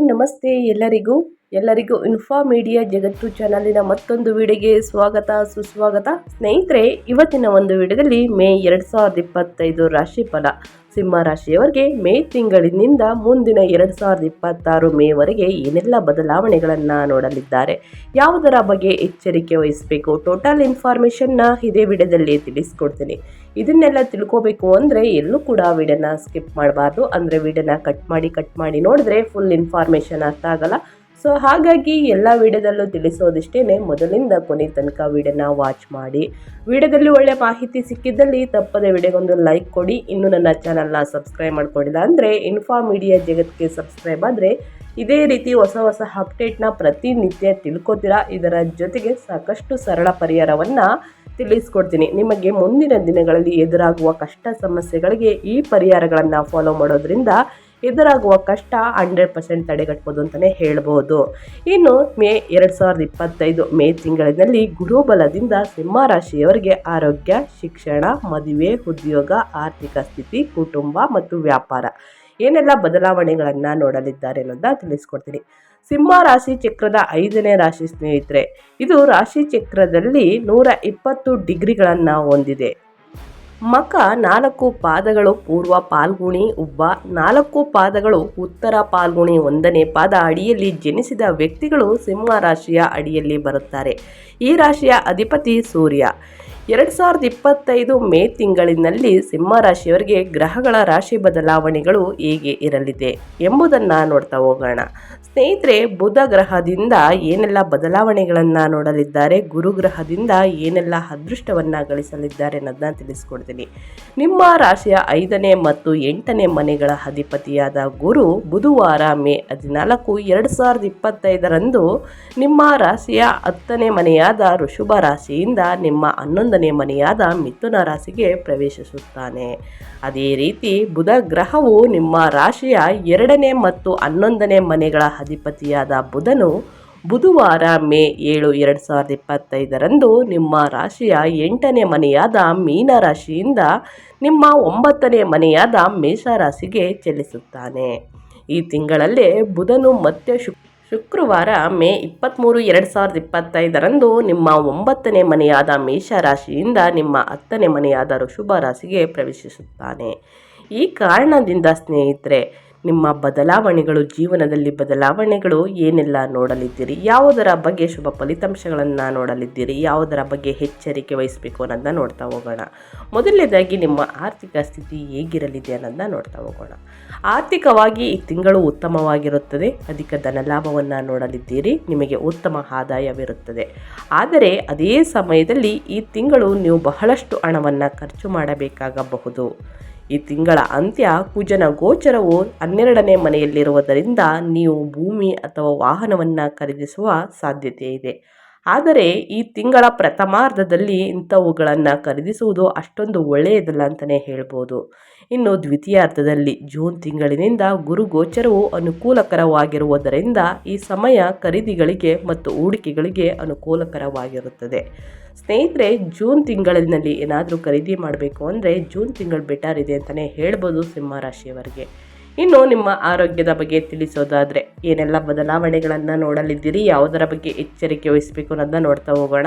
ನಮಸ್ತೆ ಎಲ್ಲರಿಗೂ. ಎಲ್ಲರಿಗೂ ಇನ್ಫಾ ಮೀಡಿಯಾ ಜಗತ್ತು ಚಾನಲಿನ ಮತ್ತೊಂದು ವಿಡಿಯೋಗೆ ಸ್ವಾಗತ, ಸುಸ್ವಾಗತ. ಸ್ನೇಹಿತರೆ, ಇವತ್ತಿನ ಒಂದು ವಿಡಿಯೋದಲ್ಲಿ ಮೇ ಎರಡು ಸಾವಿರದ ಇಪ್ಪತ್ತೈದು ರಾಶಿಫಲ. ಸಿಂಹ ರಾಶಿಯವರಿಗೆ ಮೇ ತಿಂಗಳಿನಿಂದ ಮುಂದಿನ ಎರಡು ಸಾವಿರದ ಇಪ್ಪತ್ತಾರು ಮೇವರೆಗೆ ಏನೆಲ್ಲ ಬದಲಾವಣೆಗಳನ್ನು ನೋಡಲಿದ್ದಾರೆ, ಯಾವುದರ ಬಗ್ಗೆ ಎಚ್ಚರಿಕೆ ವಹಿಸಬೇಕು ಟೋಟಲ್ ಇನ್ಫಾರ್ಮೇಷನ್ನ ಇದೇ ವಿಡಿಯೋದಲ್ಲಿ ತಿಳಿಸ್ಕೊಡ್ತೀನಿ. ಇದನ್ನೆಲ್ಲ ತಿಳ್ಕೋಬೇಕು ಅಂದರೆ ಎಲ್ಲೂ ಕೂಡ ವಿಡಿಯೋನ ಸ್ಕಿಪ್ ಮಾಡಬಾರ್ದು. ಅಂದರೆ ವಿಡಿಯೋನ ಕಟ್ ಮಾಡಿ ಕಟ್ ಮಾಡಿ ನೋಡಿದ್ರೆ ಫುಲ್ ಇನ್ಫಾರ್ಮೇಷನ್ ಅರ್ಥ ಆಗಲ್ಲ. ಸೊ ಹಾಗಾಗಿ ಎಲ್ಲ ವಿಡಿಯೋದಲ್ಲೂ ತಿಳಿಸೋದಿಷ್ಟೇ ಮೊದಲಿಂದ ಕೊನೆ ತನಕ ವಿಡಿಯೋನ ವಾಚ್ ಮಾಡಿ. ವಿಡಿಯೋದಲ್ಲಿ ಒಳ್ಳೆ ಮಾಹಿತಿ ಸಿಕ್ಕಿದ್ದಲ್ಲಿ ತಪ್ಪದೆ ವಿಡಿಯೋಗೊಂದು ಲೈಕ್ ಕೊಡಿ. ಇನ್ನು ನನ್ನ ಚಾನಲ್ನ ಸಬ್ಸ್ಕ್ರೈಬ್ ಮಾಡ್ಕೊಂಡಿಲ್ಲ ಅಂದರೆ ಇನ್ಫಾ ಮೀಡಿಯಾ ಜಗತ್ತಿಗೆ ಸಬ್ಸ್ಕ್ರೈಬ್ ಆದರೆ, ಇದೇ ರೀತಿ ಹೊಸ ಹೊಸ ಅಪ್ಡೇಟ್ನ ಪ್ರತಿನಿತ್ಯ ತಿಳ್ಕೊತೀರಾ? ಇದರ ಜೊತೆಗೆ ಸಾಕಷ್ಟು ಸರಳ ಪರಿಹಾರವನ್ನು ತಿಳಿಸ್ಕೊಡ್ತೀನಿ. ನಿಮಗೆ ಮುಂದಿನ ದಿನಗಳಲ್ಲಿ ಎದುರಾಗುವ ಕಷ್ಟ ಸಮಸ್ಯೆಗಳಿಗೆ ಈ ಪರಿಹಾರಗಳನ್ನು ಫಾಲೋ ಮಾಡೋದ್ರಿಂದ ಎದುರಾಗುವ ಕಷ್ಟ ಹಂಡ್ರೆಡ್ ಪರ್ಸೆಂಟ್ ತಡೆಗಟ್ಬೋದು ಅಂತಲೇ ಹೇಳ್ಬೋದು. ಇನ್ನು ಮೇ ಎರಡು ಸಾವಿರದ ಇಪ್ಪತ್ತೈದು ಮೇ ತಿಂಗಳಿನಲ್ಲಿ ಗುರುಬಲದಿಂದ ಸಿಂಹ ರಾಶಿಯವರಿಗೆ ಆರೋಗ್ಯ, ಶಿಕ್ಷಣ, ಮದುವೆ, ಉದ್ಯೋಗ, ಆರ್ಥಿಕ ಸ್ಥಿತಿ, ಕುಟುಂಬ ಮತ್ತು ವ್ಯಾಪಾರ ಏನೆಲ್ಲ ಬದಲಾವಣೆಗಳನ್ನು ನೋಡಲಿದ್ದಾರೆ ಅನ್ನೋದನ್ನ ತಿಳಿಸ್ಕೊಡ್ತೀನಿ. ಸಿಂಹ ರಾಶಿ ಚಕ್ರದ ಐದನೇ ರಾಶಿ ಸ್ನೇಹಿತರೆ, ಇದು ರಾಶಿ ಚಕ್ರದಲ್ಲಿ ನೂರ ಇಪ್ಪತ್ತು ಡಿಗ್ರಿಗಳನ್ನು ಹೊಂದಿದೆ. ಮಕ ನಾಲ್ಕು ಪಾದಗಳು ಪೂರ್ವ ಪಾಲ್ಗುಣಿ, ಉಬ್ಬ ನಾಲ್ಕು ಪಾದಗಳು ಉತ್ತರ ಪಾಲ್ಗುಣಿ ಒಂದನೇ ಪಾದ ಅಡಿಯಲ್ಲಿ ಜನಿಸಿದ ವ್ಯಕ್ತಿಗಳು ಸಿಂಹ ರಾಶಿಯ ಅಡಿಯಲ್ಲಿ ಬರುತ್ತಾರೆ. ಈ ರಾಶಿಯ ಅಧಿಪತಿ ಸೂರ್ಯ. ಎರಡು ಸಾವಿರದ ಇಪ್ಪತ್ತೈದು ಮೇ ತಿಂಗಳಿನಲ್ಲಿ ಸಿಂಹ ರಾಶಿಯವರಿಗೆ ಗ್ರಹಗಳ ರಾಶಿ ಬದಲಾವಣೆಗಳು ಹೇಗೆ ಇರಲಿದೆ ಎಂಬುದನ್ನು ನೋಡ್ತಾ ಹೋಗೋಣ. ಸ್ನೇಹಿತರೆ, ಬುಧ ಗ್ರಹದಿಂದ ಏನೆಲ್ಲ ಬದಲಾವಣೆಗಳನ್ನು ನೋಡಲಿದ್ದಾರೆ, ಗುರು ಗ್ರಹದಿಂದ ಏನೆಲ್ಲ ಅದೃಷ್ಟವನ್ನು ಗಳಿಸಲಿದ್ದಾರೆ ಅನ್ನೋದನ್ನ ತಿಳಿಸ್ಕೊಡ್ತೀನಿ. ನಿಮ್ಮ ರಾಶಿಯ ಐದನೇ ಮತ್ತು ಎಂಟನೇ ಮನೆಗಳ ಅಧಿಪತಿಯಾದ ಗುರು ಬುಧವಾರ ಮೇ ಹದಿನಾಲ್ಕು, ಎರಡು ಸಾವಿರದ ಇಪ್ಪತ್ತೈದರಂದು ನಿಮ್ಮ ರಾಶಿಯ ಹತ್ತನೇ ಮನೆಯಾದ ಋಷುಭ ರಾಶಿಯಿಂದ ನಿಮ್ಮ ಹನ್ನೊಂದನೇ ಮನೆಯಾದ ಮಿಥುನ ರಾಶಿಗೆ ಪ್ರವೇಶಿಸುತ್ತಾನೆ. ಅದೇ ರೀತಿ ಬುಧ ಗ್ರಹವು ನಿಮ್ಮ ರಾಶಿಯ ಎರಡನೇ ಮತ್ತು ಹನ್ನೊಂದನೇ ಮನೆಗಳ ಅಧಿಪತಿಯಾದ ಬುಧನು ಬುಧವಾರ ಮೇ ಏಳು ಎರಡು ಸಾವಿರದ ಇಪ್ಪತ್ತೈದರಂದು ನಿಮ್ಮ ರಾಶಿಯ ಎಂಟನೇ ಮನೆಯಾದ ಮೀನ ರಾಶಿಯಿಂದ ನಿಮ್ಮ ಒಂಬತ್ತನೇ ಮನೆಯಾದ ಮೇಷರಾಶಿಗೆ ಚಲಿಸುತ್ತಾನೆ. ಈ ತಿಂಗಳಲ್ಲೇ ಬುಧನು ಮತ್ತೆ ಶುಕ್ ಶುಕ್ರವಾರ ಮೇ ಇಪ್ಪತ್ತ್ಮೂರು ಎರಡು ಸಾವಿರದ ಇಪ್ಪತ್ತೈದರಂದು ನಿಮ್ಮ ಒಂಬತ್ತನೇ ಮನೆಯಾದ ಮೇಷರಾಶಿಯಿಂದ ನಿಮ್ಮ ಹತ್ತನೇ ಮನೆಯಾದ ಋಷಭ ರಾಶಿಗೆ ಪ್ರವೇಶಿಸುತ್ತಾನೆ. ಈ ಕಾರಣದಿಂದ ಸ್ನೇಹಿತರೆ ನಿಮ್ಮ ಬದಲಾವಣೆಗಳು, ಜೀವನದಲ್ಲಿ ಬದಲಾವಣೆಗಳು ಏನೆಲ್ಲ ನೋಡಲಿದ್ದೀರಿ? ಯಾವುದರ ಬಗ್ಗೆ ಶುಭ ಫಲಿತಾಂಶಗಳನ್ನು ನೋಡಲಿದ್ದೀರಿ? ಯಾವುದರ ಬಗ್ಗೆ ಎಚ್ಚರಿಕೆ ವಹಿಸಬೇಕು ಅನ್ನೋದನ್ನ ನೋಡ್ತಾ ಹೋಗೋಣ. ಮೊದಲನೇದಾಗಿ ನಿಮ್ಮ ಆರ್ಥಿಕ ಸ್ಥಿತಿ ಹೇಗಿರಲಿದೆ ಅನ್ನೋದನ್ನ ನೋಡ್ತಾ ಹೋಗೋಣ. ಆರ್ಥಿಕವಾಗಿ ಈ ತಿಂಗಳು ಉತ್ತಮವಾಗಿರುತ್ತದೆ. ಅಧಿಕ ಧನಲಾಭವನ್ನು ನೋಡಲಿದ್ದೀರಿ. ನಿಮಗೆ ಉತ್ತಮ ಆದಾಯವಿರುತ್ತದೆ. ಆದರೆ ಅದೇ ಸಮಯದಲ್ಲಿ ಈ ತಿಂಗಳು ನೀವು ಬಹಳಷ್ಟು ಹಣವನ್ನು ಖರ್ಚು ಮಾಡಬೇಕಾಗಬಹುದು. ಈ ತಿಂಗಳ ಅಂತ್ಯ ಕುಜನ ಗೋಚರವು ಹನ್ನೆರಡನೇ ಮನೆಯಲ್ಲಿರುವುದರಿಂದ ನೀವು ಭೂಮಿ ಅಥವಾ ವಾಹನವನ್ನು ಖರೀದಿಸುವ ಸಾಧ್ಯತೆ ಇದೆ ಆದರೆ ಈ ತಿಂಗಳ ಪ್ರಥಮಾರ್ಧದಲ್ಲಿ ಇಂಥವುಗಳನ್ನು ಖರೀದಿಸುವುದು ಅಷ್ಟೊಂದು ಒಳ್ಳೆಯದಲ್ಲ ಅಂತಲೇ ಹೇಳ್ಬೋದು. ಇನ್ನು ದ್ವಿತೀಯಾರ್ಧದಲ್ಲಿ ಜೂನ್ ತಿಂಗಳಿನಿಂದ ಗುರು ಗೋಚರವು ಅನುಕೂಲಕರವಾಗಿರುವುದರಿಂದ ಈ ಸಮಯ ಖರೀದಿಗಳಿಗೆ ಮತ್ತು ಹೂಡಿಕೆಗಳಿಗೆ ಅನುಕೂಲಕರವಾಗಿರುತ್ತದೆ. ಸ್ನೇಹಿತರೆ, ಜೂನ್ ತಿಂಗಳಿನಲ್ಲಿ ಏನಾದರೂ ಖರೀದಿ ಮಾಡಬೇಕು ಅಂದರೆ ಜೂನ್ ತಿಂಗಳು ಬೆಟರ್ ಇದೆ ಅಂತಲೇ ಹೇಳ್ಬೋದು ಸಿಂಹರಾಶಿಯವರಿಗೆ ಇನ್ನು ನಿಮ್ಮ ಆರೋಗ್ಯದ ಬಗ್ಗೆ ತಿಳಿಸೋದಾದರೆ ಏನೆಲ್ಲ ಬದಲಾವಣೆಗಳನ್ನು ನೋಡಲಿದ್ದೀರಿ, ಯಾವುದರ ಬಗ್ಗೆ ಎಚ್ಚರಿಕೆ ವಹಿಸಬೇಕು ಅನ್ನೋದನ್ನ ನೋಡ್ತಾ ಹೋಗೋಣ.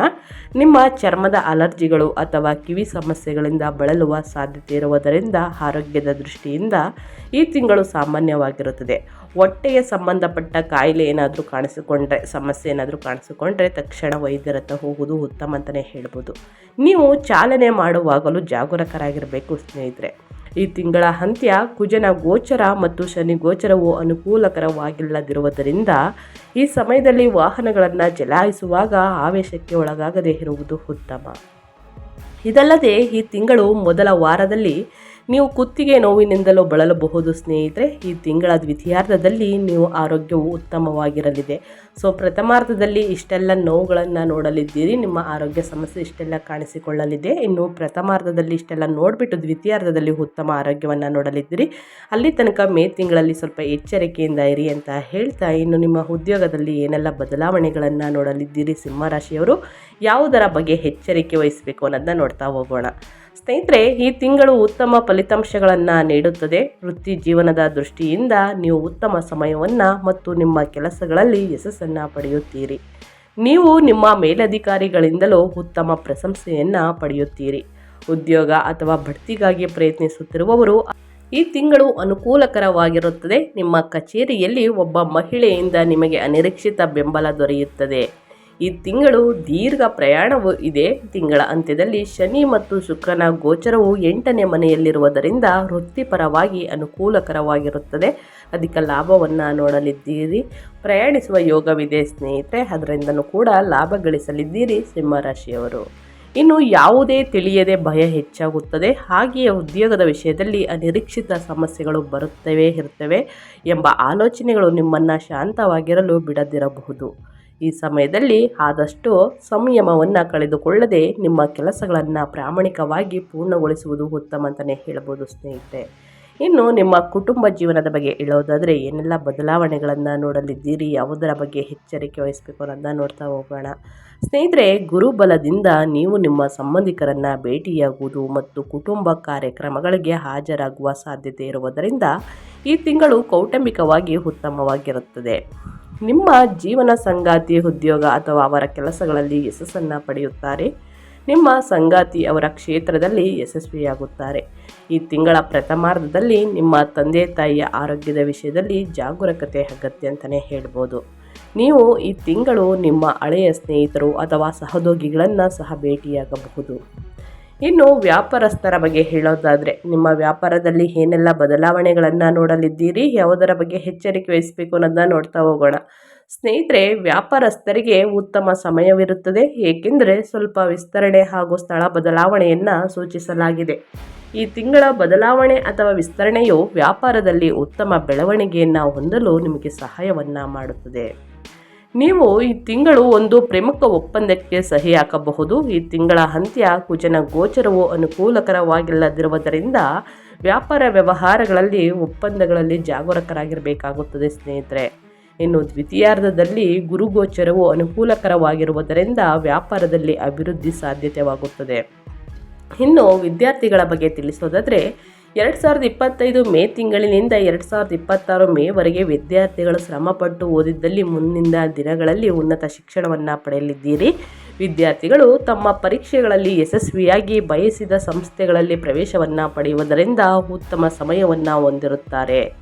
ನಿಮ್ಮ ಚರ್ಮದ ಅಲರ್ಜಿಗಳು ಅಥವಾ ಕಿವಿ ಸಮಸ್ಯೆಗಳಿಂದ ಬಳಲುವ ಸಾಧ್ಯತೆ ಇರುವುದರಿಂದ ಆರೋಗ್ಯದ ದೃಷ್ಟಿಯಿಂದ ಈ ತಿಂಗಳು ಸಾಮಾನ್ಯವಾಗಿರುತ್ತದೆ. ಹೊಟ್ಟೆಗೆ ಸಂಬಂಧಪಟ್ಟ ಕಾಯಿಲೆ ಏನಾದರೂ ಕಾಣಿಸಿಕೊಂಡ್ರೆ, ಸಮಸ್ಯೆ ಏನಾದರೂ ಕಾಣಿಸಿಕೊಂಡ್ರೆ ತಕ್ಷಣ ವೈದ್ಯರ ಹೋಗುವುದು ಉತ್ತಮ ಅಂತಲೇ ಹೇಳ್ಬೋದು. ನೀವು ಚಾಲನೆ ಮಾಡುವಾಗಲೂ ಜಾಗರೂಕರಾಗಿರಬೇಕು ಸ್ನೇಹಿತರೆ. ಈ ತಿಂಗಳ ಅಂತ್ಯ ಕುಜನ ಗೋಚರ ಮತ್ತು ಶನಿ ಗೋಚರವು ಅನುಕೂಲಕರವಾಗಿಲ್ಲದಿರುವುದರಿಂದ ಈ ಸಮಯದಲ್ಲಿ ವಾಹನಗಳನ್ನು ಚಲಾಯಿಸುವಾಗ ಆವೇಶಕ್ಕೆ ಒಳಗಾಗದೇ ಇರುವುದು ಉತ್ತಮ. ಇದಲ್ಲದೆ ಈ ತಿಂಗಳು ಮೊದಲ ವಾರದಲ್ಲಿ ನೀವು ಕುತ್ತಿಗೆ ನೋವಿನಿಂದಲೂ ಬಳಲಬಹುದು ಸ್ನೇಹಿತರೆ. ಈ ತಿಂಗಳ ದ್ವಿತೀಯಾರ್ಧದಲ್ಲಿ ನೀವು ಆರೋಗ್ಯವು ಉತ್ತಮವಾಗಿರಲಿದೆ. ಸೊ, ಪ್ರಥಮಾರ್ಧದಲ್ಲಿ ಇಷ್ಟೆಲ್ಲ ನೋವುಗಳನ್ನು ನೋಡಲಿದ್ದೀರಿ. ನಿಮ್ಮ ಆರೋಗ್ಯ ಸಮಸ್ಯೆ ಇಷ್ಟೆಲ್ಲ ಕಾಣಿಸಿಕೊಳ್ಳಲಿದೆ. ಇನ್ನು ಪ್ರಥಮಾರ್ಧದಲ್ಲಿ ಇಷ್ಟೆಲ್ಲ ನೋಡಿಬಿಟ್ಟು ದ್ವಿತೀಯಾರ್ಧದಲ್ಲಿ ಉತ್ತಮ ಆರೋಗ್ಯವನ್ನು ನೋಡಲಿದ್ದೀರಿ. ಅಲ್ಲಿ ತನಕ ಮೇ ತಿಂಗಳಲ್ಲಿ ಸ್ವಲ್ಪ ಎಚ್ಚರಿಕೆಯಿಂದ ಇರಿ ಅಂತ ಹೇಳ್ತಾ, ಇನ್ನು ನಿಮ್ಮ ಉದ್ಯೋಗದಲ್ಲಿ ಏನೆಲ್ಲ ಬದಲಾವಣೆಗಳನ್ನು ನೋಡಲಿದ್ದೀರಿ ಸಿಂಹರಾಶಿಯವರು? ಯಾವುದರ ಬಗ್ಗೆ ಎಚ್ಚರಿಕೆ ವಹಿಸಬೇಕು ಅನ್ನೋದನ್ನ ನೋಡ್ತಾ ಹೋಗೋಣ. ಸ್ನೇಹಿತರೆ, ಈ ತಿಂಗಳು ಉತ್ತಮ ಫಲಿತಾಂಶಗಳನ್ನು ನೀಡುತ್ತದೆ. ವೃತ್ತಿ ಜೀವನದ ದೃಷ್ಟಿಯಿಂದ ನೀವು ಉತ್ತಮ ಸಮಯವನ್ನು ಮತ್ತು ನಿಮ್ಮ ಕೆಲಸಗಳಲ್ಲಿ ಯಶಸ್ಸನ್ನು ಪಡೆಯುತ್ತೀರಿ. ನೀವು ನಿಮ್ಮ ಮೇಲಧಿಕಾರಿಗಳಿಂದಲೂ ಉತ್ತಮ ಪ್ರಶಂಸೆಯನ್ನು ಪಡೆಯುತ್ತೀರಿ. ಉದ್ಯೋಗ ಅಥವಾ ಬಡ್ತಿಗಾಗಿ ಪ್ರಯತ್ನಿಸುತ್ತಿರುವವರು ಈ ತಿಂಗಳು ಅನುಕೂಲಕರವಾಗಿರುತ್ತದೆ. ನಿಮ್ಮ ಕಚೇರಿಯಲ್ಲಿ ಒಬ್ಬ ಮಹಿಳೆಯಿಂದ ನಿಮಗೆ ಅನಿರೀಕ್ಷಿತ ಬೆಂಬಲ ದೊರೆಯುತ್ತದೆ. ಈ ತಿಂಗಳು ದೀರ್ಘ ಪ್ರಯಾಣವು ಇದೆ. ತಿಂಗಳ ಅಂತ್ಯದಲ್ಲಿ ಶನಿ ಮತ್ತು ಶುಕ್ರನ ಗೋಚರವು ಎಂಟನೇ ಮನೆಯಲ್ಲಿರುವುದರಿಂದ ವೃತ್ತಿಪರವಾಗಿ ಅನುಕೂಲಕರವಾಗಿರುತ್ತದೆ. ಅಧಿಕ ಲಾಭವನ್ನು ನೋಡಲಿದ್ದೀರಿ. ಪ್ರಯಾಣಿಸುವ ಯೋಗವಿದೆ ಸ್ನೇಹಿತರೆ, ಅದರಿಂದನೂ ಕೂಡ ಲಾಭ ಗಳಿಸಲಿದ್ದೀರಿ ಸಿಂಹರಾಶಿಯವರು ಇನ್ನು ಯಾವುದೇ ತಿಳಿಯದೆ ಭಯ ಹೆಚ್ಚಾಗುತ್ತದೆ. ಹಾಗೆಯೇ ಉದ್ಯೋಗದ ವಿಷಯದಲ್ಲಿ ಅನಿರೀಕ್ಷಿತ ಸಮಸ್ಯೆಗಳು ಬರುತ್ತವೆ ಇರ್ತವೆ ಎಂಬ ಆಲೋಚನೆಗಳು ನಿಮ್ಮನ್ನು ಶಾಂತವಾಗಿರಲು ಬಿಡದಿರಬಹುದು. ಈ ಸಮಯದಲ್ಲಿ ಆದಷ್ಟು ಸಂಯಮವನ್ನು ಕಳೆದುಕೊಳ್ಳದೆ ನಿಮ್ಮ ಕೆಲಸಗಳನ್ನು ಪ್ರಾಮಾಣಿಕವಾಗಿ ಪೂರ್ಣಗೊಳಿಸುವುದು ಉತ್ತಮ ಅಂತಲೇ ಹೇಳ್ಬೋದು ಸ್ನೇಹಿತರೆ. ಇನ್ನು ನಿಮ್ಮ ಕುಟುಂಬ ಜೀವನದ ಬಗ್ಗೆ ಹೇಳೋದಾದರೆ ಏನೆಲ್ಲ ಬದಲಾವಣೆಗಳನ್ನು ನೋಡಲಿದ್ದೀರಿ? ಯಾವುದರ ಬಗ್ಗೆ ಎಚ್ಚರಿಕೆ ವಹಿಸಬೇಕು ಅನ್ನೋದನ್ನ ನೋಡ್ತಾ ಹೋಗೋಣ. ಸ್ನೇಹಿತರೆ, ಗುರುಬಲದಿಂದ ನೀವು ನಿಮ್ಮ ಸಂಬಂಧಿಕರನ್ನು ಭೇಟಿಯಾಗುವುದು ಮತ್ತು ಕುಟುಂಬ ಕಾರ್ಯಕ್ರಮಗಳಿಗೆ ಹಾಜರಾಗುವ ಸಾಧ್ಯತೆ ಇರುವುದರಿಂದ ಈ ತಿಂಗಳು ಕೌಟುಂಬಿಕವಾಗಿ ಉತ್ತಮವಾಗಿರುತ್ತದೆ. ನಿಮ್ಮ ಜೀವನ ಸಂಗಾತಿ ಉದ್ಯೋಗ ಅಥವಾ ಅವರ ಕೆಲಸಗಳಲ್ಲಿ ಯಶಸ್ಸನ್ನು ಪಡೆಯುತ್ತಾರೆ. ನಿಮ್ಮ ಸಂಗಾತಿ ಅವರ ಕ್ಷೇತ್ರದಲ್ಲಿ ಯಶಸ್ವಿಯಾಗುತ್ತಾರೆ. ಈ ತಿಂಗಳ ಪ್ರಥಮಾರ್ಧದಲ್ಲಿ ನಿಮ್ಮ ತಂದೆ ತಾಯಿಯ ಆರೋಗ್ಯದ ವಿಷಯದಲ್ಲಿ ಜಾಗರೂಕತೆ ಅಗತ್ಯ ಅಂತಲೇ ಹೇಳ್ಬೋದು. ನೀವು ಈ ತಿಂಗಳು ನಿಮ್ಮ ಹಳೆಯ ಸ್ನೇಹಿತರು ಅಥವಾ ಸಹೋದ್ಯೋಗಿಗಳನ್ನು ಸಹ ಭೇಟಿಯಾಗಬಹುದು. ಇನ್ನು ವ್ಯಾಪಾರಸ್ಥರ ಬಗ್ಗೆ ಹೇಳೋದಾದರೆ, ನಿಮ್ಮ ವ್ಯಾಪಾರದಲ್ಲಿ ಏನೆಲ್ಲ ಬದಲಾವಣೆಗಳನ್ನು ನೋಡಲಿದ್ದೀರಿ? ಯಾವುದರ ಬಗ್ಗೆ ಎಚ್ಚರಿಕೆ ವಹಿಸಬೇಕು ಅನ್ನೋದನ್ನ ನೋಡ್ತಾ ಹೋಗೋಣ. ಸ್ನೇಹಿತರೆ, ವ್ಯಾಪಾರಸ್ಥರಿಗೆ ಉತ್ತಮ ಸಮಯವಿರುತ್ತದೆ, ಏಕೆಂದರೆ ಸ್ವಲ್ಪ ವಿಸ್ತರಣೆ ಹಾಗೂ ಸ್ಥಳ ಬದಲಾವಣೆಯನ್ನು ಸೂಚಿಸಲಾಗಿದೆ. ಈ ತಿಂಗಳ ಬದಲಾವಣೆ ಅಥವಾ ವಿಸ್ತರಣೆಯು ವ್ಯಾಪಾರದಲ್ಲಿ ಉತ್ತಮ ಬೆಳವಣಿಗೆಯನ್ನು ಹೊಂದಲು ನಿಮಗೆ ಸಹಾಯವನ್ನು ಮಾಡುತ್ತದೆ. ನೀವು ಈ ತಿಂಗಳು ಒಂದು ಪ್ರಮುಖ ಒಪ್ಪಂದಕ್ಕೆ ಸಹಿ ಹಾಕಬಹುದು. ಈ ತಿಂಗಳ ಅಂತ್ಯ ಕುಜನ ಗೋಚರವು ಅನುಕೂಲಕರವಾಗಿಲ್ಲದಿರುವುದರಿಂದ ವ್ಯಾಪಾರ ವ್ಯವಹಾರಗಳಲ್ಲಿ ಒಪ್ಪಂದಗಳಲ್ಲಿ ಜಾಗರೂಕರಾಗಿರಬೇಕಾಗುತ್ತದೆ ಸ್ನೇಹಿತರೆ. ಇನ್ನು ದ್ವಿತೀಯಾರ್ಧದಲ್ಲಿ ಗುರುಗೋಚರವು ಅನುಕೂಲಕರವಾಗಿರುವುದರಿಂದ ವ್ಯಾಪಾರದಲ್ಲಿ ಅಭಿವೃದ್ಧಿ ಸಾಧ್ಯತೆವಾಗುತ್ತದೆ. ಇನ್ನು ವಿದ್ಯಾರ್ಥಿಗಳ ಬಗ್ಗೆ ತಿಳಿಸೋದಾದರೆ, ಎರಡು ಸಾವಿರದ ಇಪ್ಪತ್ತೈದು ಮೇ ತಿಂಗಳಿನಿಂದ ಎರಡು ಸಾವಿರದ ಇಪ್ಪತ್ತಾರು ಮೇವರೆಗೆ ವಿದ್ಯಾರ್ಥಿಗಳು ಶ್ರಮಪಟ್ಟು ಓದಿದ್ದಲ್ಲಿ ಮುಂದಿನ ದಿನಗಳಲ್ಲಿ ಉನ್ನತ ಶಿಕ್ಷಣವನ್ನು ಪಡೆಯಲಿದ್ದೀರಿ. ವಿದ್ಯಾರ್ಥಿಗಳು ತಮ್ಮ ಪರೀಕ್ಷೆಗಳಲ್ಲಿ ಯಶಸ್ವಿಯಾಗಿ ಬಯಸಿದ ಸಂಸ್ಥೆಗಳಲ್ಲಿ ಪ್ರವೇಶವನ್ನು ಪಡೆಯುವುದರಿಂದ ಉತ್ತಮ ಸಮಯವನ್ನು ಹೊಂದಿರುತ್ತಾರೆ.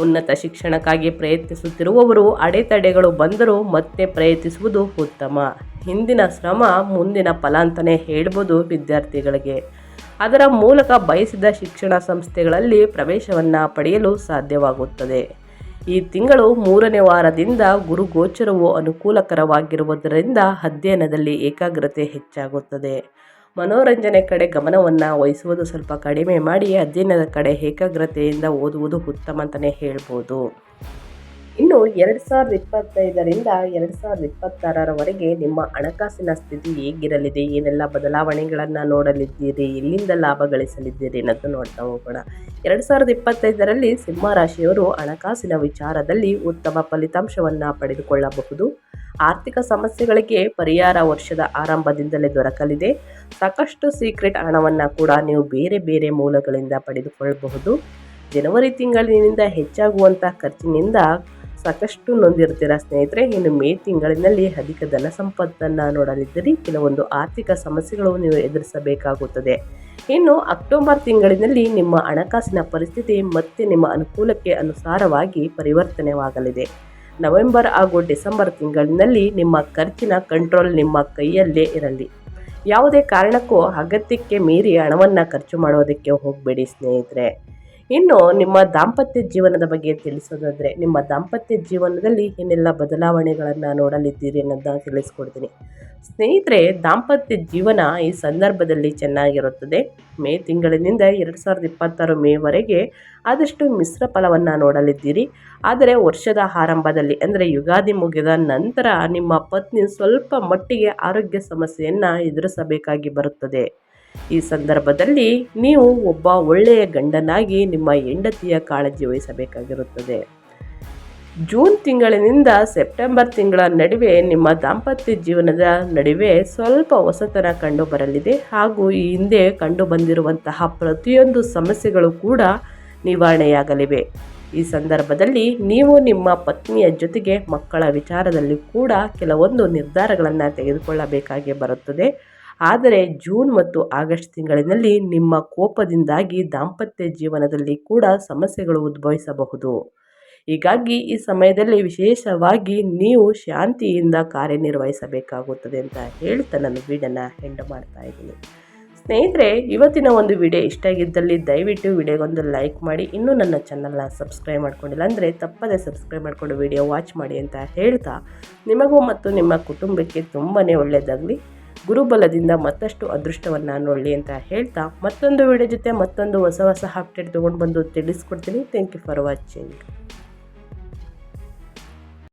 ಉನ್ನತ ಶಿಕ್ಷಣಕ್ಕಾಗಿ ಪ್ರಯತ್ನಿಸುತ್ತಿರುವವರು ಅಡೆತಡೆಗಳು ಬಂದರೂ ಮತ್ತೆ ಪ್ರಯತ್ನಿಸುವುದು ಉತ್ತಮ. ಹಿಂದಿನ ಶ್ರಮ ಮುಂದಿನ ಫಲ ಅಂತಲೇ ಹೇಳ್ಬೋದು ವಿದ್ಯಾರ್ಥಿಗಳಿಗೆ. ಅದರ ಮೂಲಕ ಬಯಸಿದ ಶಿಕ್ಷಣ ಸಂಸ್ಥೆಗಳಲ್ಲಿ ಪ್ರವೇಶವನ್ನು ಪಡೆಯಲು ಸಾಧ್ಯವಾಗುತ್ತದೆ. ಈ ತಿಂಗಳು ಮೂರನೇ ವಾರದಿಂದ ಗುರು ಗೋಚರವು ಅನುಕೂಲಕರವಾಗಿರುವುದರಿಂದ ಅಧ್ಯಯನದಲ್ಲಿ ಏಕಾಗ್ರತೆ ಹೆಚ್ಚಾಗುತ್ತದೆ. ಮನೋರಂಜನೆ ಕಡೆ ಗಮನವನ್ನು ವಹಿಸುವುದು ಸ್ವಲ್ಪ ಕಡಿಮೆ ಮಾಡಿ ಅಧ್ಯಯನದ ಕಡೆ ಏಕಾಗ್ರತೆಯಿಂದ ಓದುವುದು ಉತ್ತಮ ಅಂತಲೇ ಹೇಳ್ಬೋದು. ಇನ್ನು ಎರಡು ಸಾವಿರದ ಇಪ್ಪತ್ತೈದರಿಂದ ಎರಡು ಸಾವಿರದ ಇಪ್ಪತ್ತಾರರವರೆಗೆ ನಿಮ್ಮ ಹಣಕಾಸಿನ ಸ್ಥಿತಿ ಹೇಗಿರಲಿದೆ? ಏನೆಲ್ಲ ಬದಲಾವಣೆಗಳನ್ನು ನೋಡಲಿದ್ದೀರಿ? ಎಲ್ಲಿಂದ ಲಾಭ ಗಳಿಸಲಿದ್ದೀರಿ ಅನ್ನೋದು ನೋಡ್ತಾ ಹೋಗೋಣ. ಎರಡು ಸಾವಿರದ ಇಪ್ಪತ್ತೈದರಲ್ಲಿ ಸಿಂಹ ರಾಶಿಯವರು ಹಣಕಾಸಿನ ವಿಚಾರದಲ್ಲಿ ಉತ್ತಮ ಫಲಿತಾಂಶವನ್ನು ಪಡೆದುಕೊಳ್ಳಬಹುದು. ಆರ್ಥಿಕ ಸಮಸ್ಯೆಗಳಿಗೆ ಪರಿಹಾರ ವರ್ಷದ ಆರಂಭದಿಂದಲೇ ದೊರಕಲಿದೆ. ಸಾಕಷ್ಟು ಸೀಕ್ರೆಟ್ ಹಣವನ್ನು ಕೂಡ ನೀವು ಬೇರೆ ಬೇರೆ ಮೂಲಗಳಿಂದ ಪಡೆದುಕೊಳ್ಳಬಹುದು. ಜನವರಿ ತಿಂಗಳಿನಿಂದ ಹೆಚ್ಚಾಗುವಂಥ ಖರ್ಚಿನಿಂದ ಸಾಕಷ್ಟು ನೊಂದಿರ್ತೀರ ಸ್ನೇಹಿತರೆ, ಇನ್ನು ಮೇ ತಿಂಗಳಿನಲ್ಲಿ ಅಧಿಕ ಧನ ಸಂಪತ್ತನ್ನು ನೋಡಲಿದ್ದೀರಿ ಕೆಲವೊಂದು ಆರ್ಥಿಕ ಸಮಸ್ಯೆಗಳು ನೀವು ಎದುರಿಸಬೇಕಾಗುತ್ತದೆ. ಇನ್ನು ಅಕ್ಟೋಬರ್ ತಿಂಗಳಿನಲ್ಲಿ ನಿಮ್ಮ ಹಣಕಾಸಿನ ಪರಿಸ್ಥಿತಿ ಮತ್ತೆ ನಿಮ್ಮ ಅನುಕೂಲಕ್ಕೆ ಅನುಸಾರವಾಗಿ ಪರಿವರ್ತನೆವಾಗಲಿದೆ. ನವೆಂಬರ್ ಹಾಗೂ ಡಿಸೆಂಬರ್ ತಿಂಗಳಿನಲ್ಲಿ ನಿಮ್ಮ ಖರ್ಚಿನ ಕಂಟ್ರೋಲ್ ನಿಮ್ಮ ಕೈಯಲ್ಲೇ ಇರಲಿ. ಯಾವುದೇ ಕಾರಣಕ್ಕೂ ಅಗತ್ಯಕ್ಕೆ ಮೀರಿ ಹಣವನ್ನು ಖರ್ಚು ಮಾಡೋದಕ್ಕೆ ಹೋಗಬೇಡಿ ಸ್ನೇಹಿತರೆ. ಇನ್ನು ನಿಮ್ಮ ದಾಂಪತ್ಯ ಜೀವನದ ಬಗ್ಗೆ ತಿಳಿಸೋದಾದರೆ, ನಿಮ್ಮ ದಾಂಪತ್ಯ ಜೀವನದಲ್ಲಿ ಏನೆಲ್ಲ ಬದಲಾವಣೆಗಳನ್ನು ನೋಡಲಿದ್ದೀರಿ ಅನ್ನೋದನ್ನ ತಿಳಿಸ್ಕೊಡ್ತೀನಿ. ಸ್ನೇಹಿತರೆ, ದಾಂಪತ್ಯ ಜೀವನ ಈ ಸಂದರ್ಭದಲ್ಲಿ ಚೆನ್ನಾಗಿರುತ್ತದೆ. ಮೇ ತಿಂಗಳಿನಿಂದ ಎರಡು ಸಾವಿರದ ಇಪ್ಪತ್ತಾರು ಮೇವರೆಗೆ ಆದಷ್ಟು ಮಿಶ್ರ ಫಲವನ್ನು ನೋಡಲಿದ್ದೀರಿ. ಆದರೆ ವರ್ಷದ ಆರಂಭದಲ್ಲಿ, ಅಂದರೆ ಯುಗಾದಿ ಮುಗಿದ ನಂತರ ನಿಮ್ಮ ಪತ್ನಿ ಸ್ವಲ್ಪ ಮಟ್ಟಿಗೆ ಆರೋಗ್ಯ ಸಮಸ್ಯೆಯನ್ನು ಎದುರಿಸಬೇಕಾಗಿ ಬರುತ್ತದೆ. ಈ ಸಂದರ್ಭದಲ್ಲಿ ನೀವು ಒಬ್ಬ ಒಳ್ಳೆಯ ಗಂಡನಾಗಿ ನಿಮ್ಮ ಹೆಂಡತಿಯ ಕಾಳಜಿ ವಹಿಸಬೇಕಾಗಿರುತ್ತದೆ. ಜೂನ್ ತಿಂಗಳಿನಿಂದ ಸೆಪ್ಟೆಂಬರ್ ತಿಂಗಳ ನಡುವೆ ನಿಮ್ಮ ದಾಂಪತ್ಯ ಜೀವನದ ನಡುವೆ ಸ್ವಲ್ಪ ಹೊಸತನ ಕಂಡು ಬರಲಿದೆ ಹಾಗೂ ಈ ಹಿಂದೆ ಕಂಡು ಬಂದಿರುವಂತಹ ಪ್ರತಿಯೊಂದು ಸಮಸ್ಯೆಗಳು ಕೂಡ ನಿವಾರಣೆಯಾಗಲಿವೆ. ಈ ಸಂದರ್ಭದಲ್ಲಿ ನೀವು ನಿಮ್ಮ ಪತ್ನಿಯ ಜೊತೆಗೆ ಮಕ್ಕಳ ವಿಚಾರದಲ್ಲಿ ಕೂಡ ಕೆಲವೊಂದು ನಿರ್ಧಾರಗಳನ್ನು ತೆಗೆದುಕೊಳ್ಳಬೇಕಾಗಿ ಬರುತ್ತದೆ. ಆದರೆ ಜೂನ್ ಮತ್ತು ಆಗಸ್ಟ್ ತಿಂಗಳಿನಲ್ಲಿ ನಿಮ್ಮ ಕೋಪದಿಂದಾಗಿ ದಾಂಪತ್ಯ ಜೀವನದಲ್ಲಿ ಕೂಡ ಸಮಸ್ಯೆಗಳು ಉದ್ಭವಿಸಬಹುದು. ಹೀಗಾಗಿ ಈ ಸಮಯದಲ್ಲಿ ವಿಶೇಷವಾಗಿ ನೀವು ಶಾಂತಿಯಿಂದ ಕಾರ್ಯನಿರ್ವಹಿಸಬೇಕಾಗುತ್ತದೆ ಅಂತ ಹೇಳ್ತಾ ನಾನು ವೀಡನ್ನು ಹೆಂಡ್ ಮಾಡ್ತಾ ಇದ್ದೀನಿ. ಸ್ನೇಹಿತರೆ, ಇವತ್ತಿನ ಒಂದು ವಿಡಿಯೋ ಇಷ್ಟ ಆಗಿದ್ದಲ್ಲಿ ದಯವಿಟ್ಟು ವಿಡಿಯೋಗೊಂದು ಲೈಕ್ ಮಾಡಿ. ಇನ್ನೂ ನನ್ನ ಚಾನಲ್ನ ಸಬ್ಸ್ಕ್ರೈಬ್ ಮಾಡ್ಕೊಂಡಿಲ್ಲ ಅಂದರೆ ತಪ್ಪದೇ ಸಬ್ಸ್ಕ್ರೈಬ್ ಮಾಡಿಕೊಂಡು ವಿಡಿಯೋ ವಾಚ್ ಮಾಡಿ ಅಂತ ಹೇಳ್ತಾ, ನಿಮಗೂ ಮತ್ತು ನಿಮ್ಮ ಕುಟುಂಬಕ್ಕೆ ತುಂಬಾ ಒಳ್ಳೆಯದಾಗಲಿ ಗುರುಬಲದಿಂದ ಮತ್ತಷ್ಟು ಅದೃಷ್ಟವನ್ನು ನೋಡಲಿ ಅಂತ ಹೇಳ್ತಾ ಮತ್ತೊಂದು ವಿಡಿಯೋ ಜೊತೆ ಮತ್ತೊಂದು ಹೊಸ ಹೊಸ ಅಪ್ಡೇಟ್ ತೊಗೊಂಡು ಬಂದು ತಿಳಿಸ್ಕೊಡ್ತೀನಿ. Thank you for watching